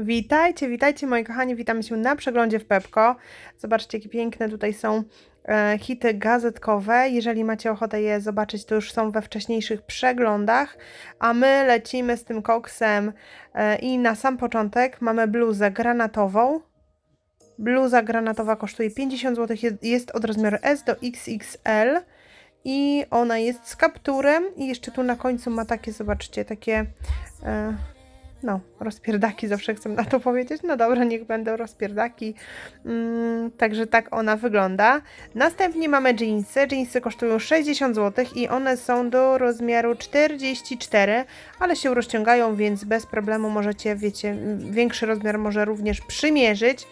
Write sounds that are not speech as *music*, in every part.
Witajcie, witajcie moi kochani, witamy się na przeglądzie w Pepko. Zobaczcie, jakie piękne tutaj są e, hity gazetkowe. Jeżeli macie ochotę je zobaczyć, to już są we wcześniejszych przeglądach. A my lecimy z tym koksem e, i na sam początek mamy bluzę granatową. Bluza granatowa kosztuje 50 zł, jest- od rozmiaru S do XXL i ona jest z kapturem i jeszcze tu na końcu ma takie, zobaczcie, takie... E, no, rozpierdaki zawsze chcę na to powiedzieć. No dobra, niech będą rozpierdaki. Mm, także tak ona wygląda. Następnie mamy jeansy. Jeansy kosztują 60 zł i one są do rozmiaru 44, ale się rozciągają, więc bez problemu możecie, wiecie, większy rozmiar może również przymierzyć.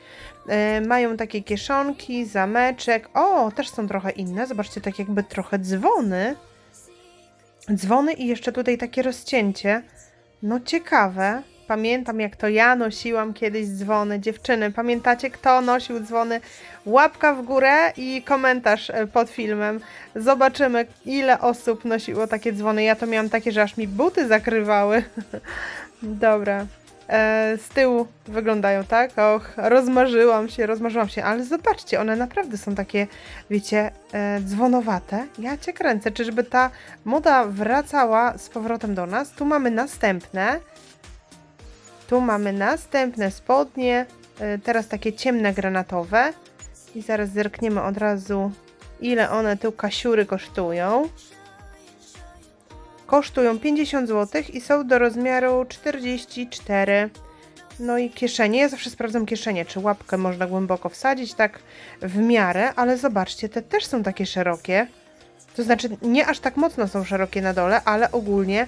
E, mają takie kieszonki, zameczek. O, też są trochę inne. Zobaczcie, tak jakby trochę dzwony. Dzwony i jeszcze tutaj takie rozcięcie. No ciekawe. Pamiętam jak to ja nosiłam kiedyś dzwony. Dziewczyny, pamiętacie kto nosił dzwony? Łapka w górę i komentarz e, pod filmem. Zobaczymy ile osób nosiło takie dzwony. Ja to miałam takie, że aż mi buty zakrywały. *laughs* Dobra. E, z tyłu wyglądają tak. Och, rozmarzyłam się, rozmarzyłam się, ale zobaczcie, one naprawdę są takie, wiecie, e, dzwonowate. Ja cię kręcę, czyżby ta moda wracała z powrotem do nas. Tu mamy następne. Tu mamy następne spodnie. e, Teraz takie ciemne granatowe. I zaraz zerkniemy od razu, ile one tu kasiury kosztują. Kosztują 50 zł i są do rozmiaru 44. No i kieszenie. Ja zawsze sprawdzam kieszenie, czy łapkę można głęboko wsadzić, tak w miarę, ale zobaczcie, te też są takie szerokie. To znaczy, nie aż tak mocno są szerokie na dole, ale ogólnie,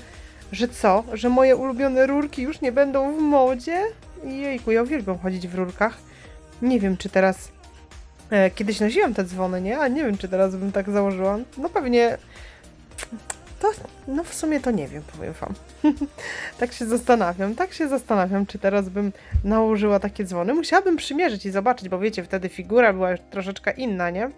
że co? Że moje ulubione rurki już nie będą w modzie? Jejku, ja uwielbiam chodzić w rurkach. Nie wiem, czy teraz... E, kiedyś nosiłam te dzwony, nie? A nie wiem, czy teraz bym tak założyła. No pewnie... To, no w sumie to nie wiem, powiem wam. *laughs* tak się zastanawiam, tak się zastanawiam, czy teraz bym nałożyła takie dzwony. Musiałabym przymierzyć i zobaczyć, bo wiecie, wtedy figura była już troszeczkę inna, nie?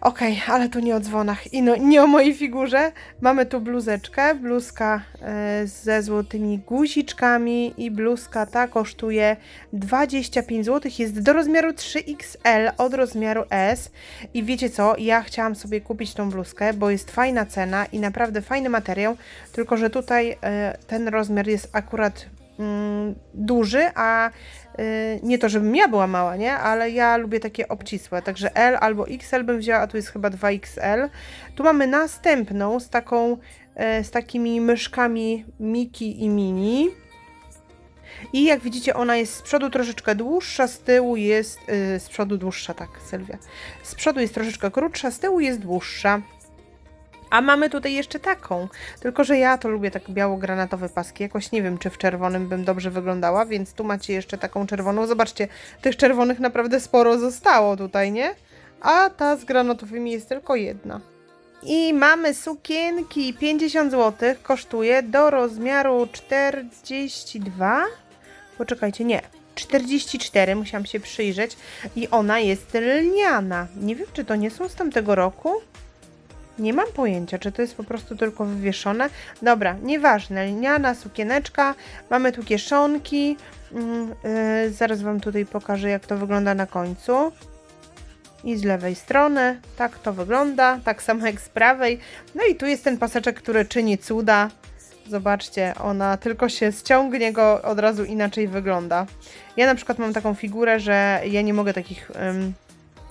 Okej, ale tu nie o dzwonach i no, nie o mojej figurze. Mamy tu bluzeczkę, bluzka e, ze złotymi guziczkami i bluzka ta kosztuje 25 zł, jest do rozmiaru 3XL od rozmiaru S. I wiecie co, ja chciałam sobie kupić tą bluzkę, bo jest fajna cena i naprawdę fajny materiał, tylko że tutaj e, ten rozmiar jest akurat mm, duży, a y, nie to, żebym ja była mała, nie? Ale ja lubię takie obcisłe, także L albo XL bym wzięła, a tu jest chyba 2XL. Tu mamy następną z taką, e, z takimi myszkami Miki i Mini. I jak widzicie, ona jest z przodu troszeczkę dłuższa, z tyłu jest. y, z przodu dłuższa, tak, Sylwia. Z przodu jest troszeczkę krótsza, z tyłu jest dłuższa. A mamy tutaj jeszcze taką. Tylko, że ja to lubię tak biało-granatowe paski. Jakoś nie wiem, czy w czerwonym bym dobrze wyglądała, więc tu macie jeszcze taką czerwoną. Zobaczcie, tych czerwonych naprawdę sporo zostało tutaj, nie? A ta z granatowymi jest tylko jedna. I mamy sukienki. 50 zł kosztuje do rozmiaru 42. Poczekajcie, nie. 44, musiałam się przyjrzeć. I ona jest lniana. Nie wiem, czy to nie są z tamtego roku. Nie mam pojęcia, czy to jest po prostu tylko wywieszone. Dobra, nieważne. Lniana sukieneczka. Mamy tu kieszonki. Yy, zaraz Wam tutaj pokażę, jak to wygląda na końcu. I z lewej strony. Tak to wygląda. Tak samo jak z prawej. No i tu jest ten paseczek, który czyni cuda. Zobaczcie, ona tylko się ściągnie go, od razu inaczej wygląda. Ja na przykład mam taką figurę, że ja nie mogę takich... ym,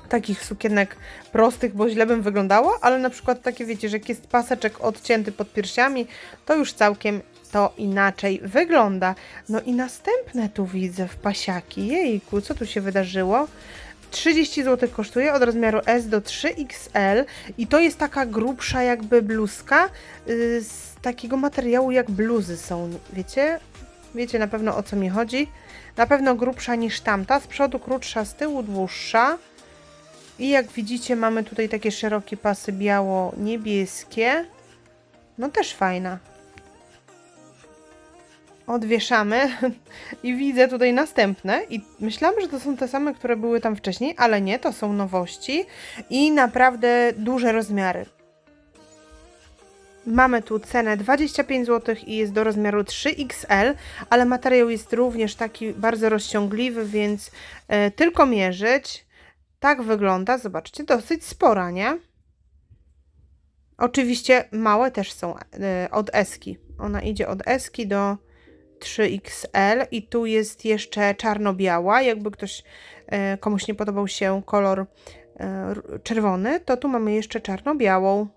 takich sukienek prostych, bo źle bym wyglądała, ale na przykład takie wiecie, że jak jest paseczek odcięty pod piersiami, to już całkiem to inaczej wygląda. No i następne tu widzę w pasiaki. Jejku, co tu się wydarzyło? 30 zł kosztuje od rozmiaru S do 3XL i to jest taka grubsza jakby bluzka yy, z takiego materiału jak bluzy są, wiecie? Wiecie na pewno o co mi chodzi. Na pewno grubsza niż tamta, z przodu krótsza, z tyłu dłuższa. I jak widzicie, mamy tutaj takie szerokie pasy biało-niebieskie. No też fajna. Odwieszamy *laughs* i widzę tutaj następne. I myślałam, że to są te same, które były tam wcześniej, ale nie, to są nowości i naprawdę duże rozmiary. Mamy tu cenę 25 zł i jest do rozmiaru 3XL, ale materiał jest również taki bardzo rozciągliwy, więc e, tylko mierzyć. Tak wygląda, zobaczcie, dosyć spora, nie? Oczywiście małe też są e, od Eski. Ona idzie od Eski do 3XL i tu jest jeszcze czarno-biała. Jakby ktoś e, komuś nie podobał się kolor e, czerwony, to tu mamy jeszcze czarno-białą.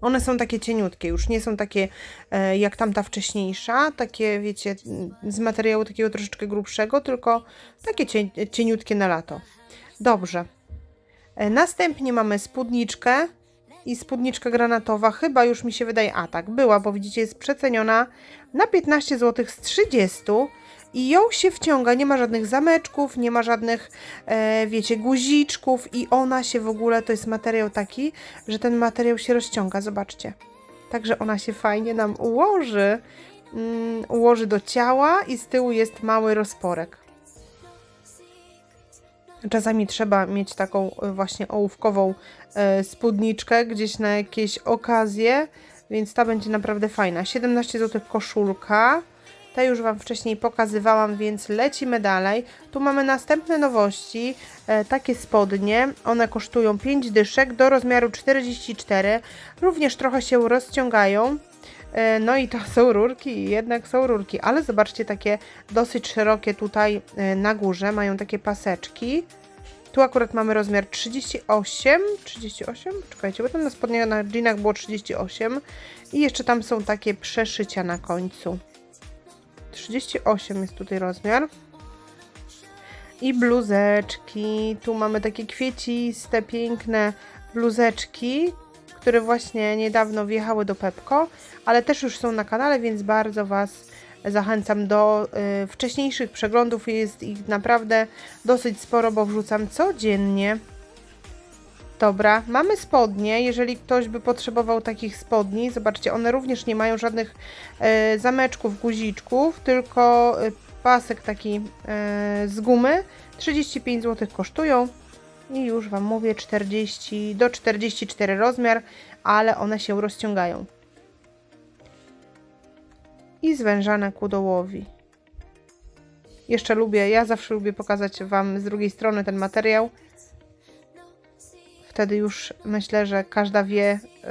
One są takie cieniutkie, już nie są takie e, jak tamta wcześniejsza, takie wiecie, z materiału takiego troszeczkę grubszego, tylko takie cie, cieniutkie na lato. Dobrze. E, następnie mamy spódniczkę i spódniczka granatowa, chyba już mi się wydaje, a tak, była, bo widzicie, jest przeceniona na 15 zł z 30 i ją się wciąga, nie ma żadnych zameczków, nie ma żadnych, e, wiecie, guziczków i ona się w ogóle, to jest materiał taki, że ten materiał się rozciąga, zobaczcie. Także ona się fajnie nam ułoży, mm, ułoży do ciała i z tyłu jest mały rozporek. Czasami trzeba mieć taką e, właśnie ołówkową e, spódniczkę gdzieś na jakieś okazje, więc ta będzie naprawdę fajna. 17 zł koszulka. Te już Wam wcześniej pokazywałam, więc lecimy dalej. Tu mamy następne nowości, e, takie spodnie. One kosztują 5 dyszek do rozmiaru 44. Również trochę się rozciągają. E, No i to są rurki, jednak są rurki, ale zobaczcie, takie dosyć szerokie tutaj e, na górze, mają takie paseczki. Tu akurat mamy rozmiar 38, 38, czekajcie, bo tam na spodniach na jeanach było 38 i jeszcze tam są takie przeszycia na końcu. 38 jest tutaj rozmiar. I bluzeczki. Tu mamy takie kwieciste, piękne bluzeczki, które właśnie niedawno wjechały do Pepko, ale też już są na kanale, więc bardzo Was zachęcam do y, wcześniejszych przeglądów. Jest ich naprawdę dosyć sporo, bo wrzucam codziennie. Dobra, mamy spodnie. Jeżeli ktoś by potrzebował takich spodni, zobaczcie, one również nie mają żadnych e, zameczków, guziczków, tylko e, pasek taki e, z gumy. 35 zł kosztują i już Wam mówię 40 do 44 rozmiar, ale one się rozciągają. I zwężane ku dołowi. Jeszcze lubię, ja zawsze lubię pokazać Wam z drugiej strony ten materiał. Wtedy już myślę, że każda wie, y,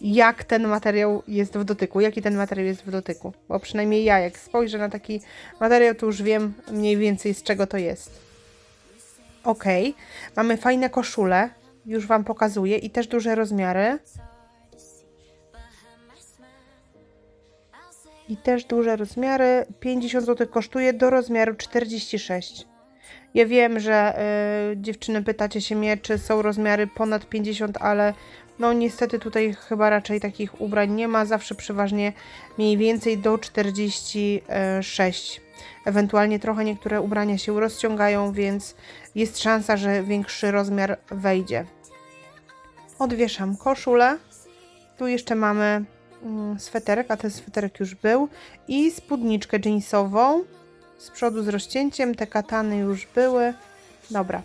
jak ten materiał jest w dotyku, jaki ten materiał jest w dotyku. Bo przynajmniej ja, jak spojrzę na taki materiał, to już wiem mniej więcej z czego to jest. Ok, mamy fajne koszule, już Wam pokazuję i też duże rozmiary. I też duże rozmiary. 50 zł kosztuje do rozmiaru 46. Ja wiem, że y, dziewczyny pytacie się mnie, czy są rozmiary ponad 50, ale no niestety tutaj chyba raczej takich ubrań nie ma. Zawsze przeważnie mniej więcej do 46. Ewentualnie trochę niektóre ubrania się rozciągają, więc jest szansa, że większy rozmiar wejdzie. Odwieszam koszulę. Tu jeszcze mamy mm, sweterek, a ten sweterek już był. I spódniczkę jeansową. Z przodu z rozcięciem, te katany już były. Dobra.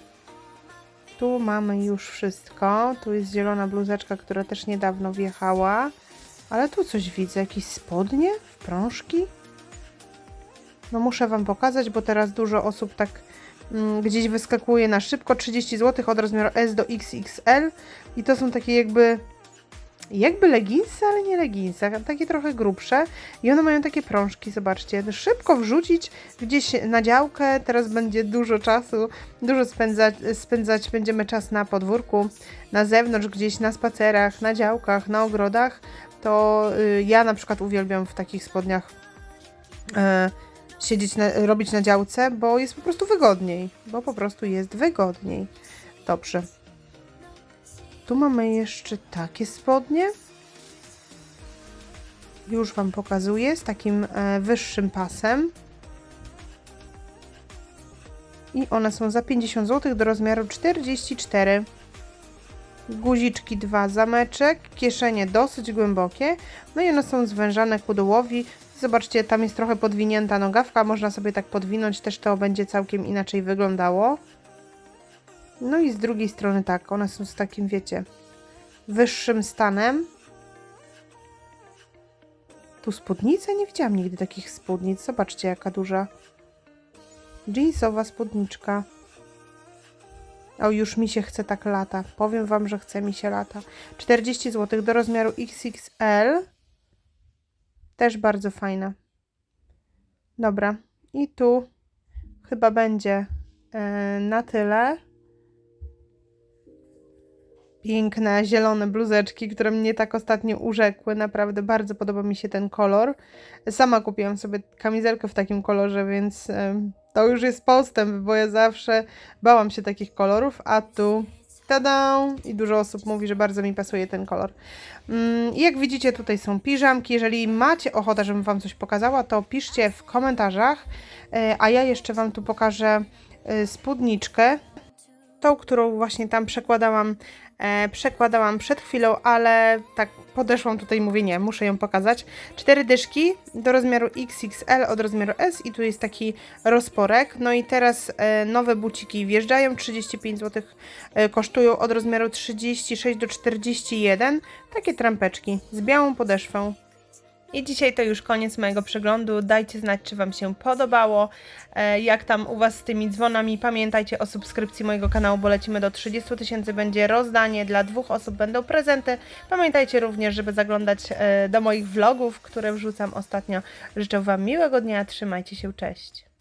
Tu mamy już wszystko. Tu jest zielona bluzeczka, która też niedawno wjechała. Ale tu coś widzę. Jakieś spodnie? Wprążki? No muszę Wam pokazać, bo teraz dużo osób tak mm, gdzieś wyskakuje na szybko. 30 zł od rozmiaru S do XXL. I to są takie jakby jakby leginsy, ale nie leginsy, takie trochę grubsze i one mają takie prążki, zobaczcie, szybko wrzucić gdzieś na działkę, teraz będzie dużo czasu, dużo spędzać, spędzać będziemy czas na podwórku, na zewnątrz, gdzieś na spacerach, na działkach, na ogrodach, to y, ja na przykład uwielbiam w takich spodniach y, siedzieć, na, robić na działce, bo jest po prostu wygodniej, bo po prostu jest wygodniej. Dobrze. Tu mamy jeszcze takie spodnie. Już Wam pokazuję z takim e, wyższym pasem. I one są za 50 zł do rozmiaru 44. Guziczki dwa zameczek, kieszenie dosyć głębokie. No i one są zwężane ku dołowi. Zobaczcie, tam jest trochę podwinięta nogawka, można sobie tak podwinąć, też to będzie całkiem inaczej wyglądało. No i z drugiej strony tak, one są z takim, wiecie, wyższym stanem. Tu spódnicę? Nie widziałam nigdy takich spódnic. Zobaczcie, jaka duża. Jeansowa spódniczka. O, już mi się chce tak lata. Powiem wam, że chce mi się lata. 40 zł do rozmiaru XXL. Też bardzo fajna. Dobra. I tu chyba będzie e, na tyle. Piękne, zielone bluzeczki, które mnie tak ostatnio urzekły. Naprawdę bardzo podoba mi się ten kolor. Sama kupiłam sobie kamizelkę w takim kolorze, więc to już jest postęp, bo ja zawsze bałam się takich kolorów, a tu tada! I dużo osób mówi, że bardzo mi pasuje ten kolor. Mm, jak widzicie, tutaj są piżamki. Jeżeli macie ochotę, żebym Wam coś pokazała, to piszcie w komentarzach, E, a ja jeszcze Wam tu pokażę e, spódniczkę tą, którą właśnie tam przekładałam, e, przekładałam przed chwilą, ale tak podeszłam tutaj, mówię nie, muszę ją pokazać. Cztery dyszki do rozmiaru XXL od rozmiaru S i tu jest taki rozporek. No i teraz e, nowe buciki wjeżdżają, 35 zł e, kosztują od rozmiaru 36 do 41. Takie trampeczki z białą podeszwą. I dzisiaj to już koniec mojego przeglądu. Dajcie znać, czy Wam się podobało. E, Jak tam u Was z tymi dzwonami? Pamiętajcie o subskrypcji mojego kanału, bo lecimy do 30 tysięcy. Będzie rozdanie dla dwóch osób, będą prezenty. Pamiętajcie również, żeby zaglądać e, do moich vlogów, które wrzucam ostatnio. Życzę Wam miłego dnia. Trzymajcie się. Cześć.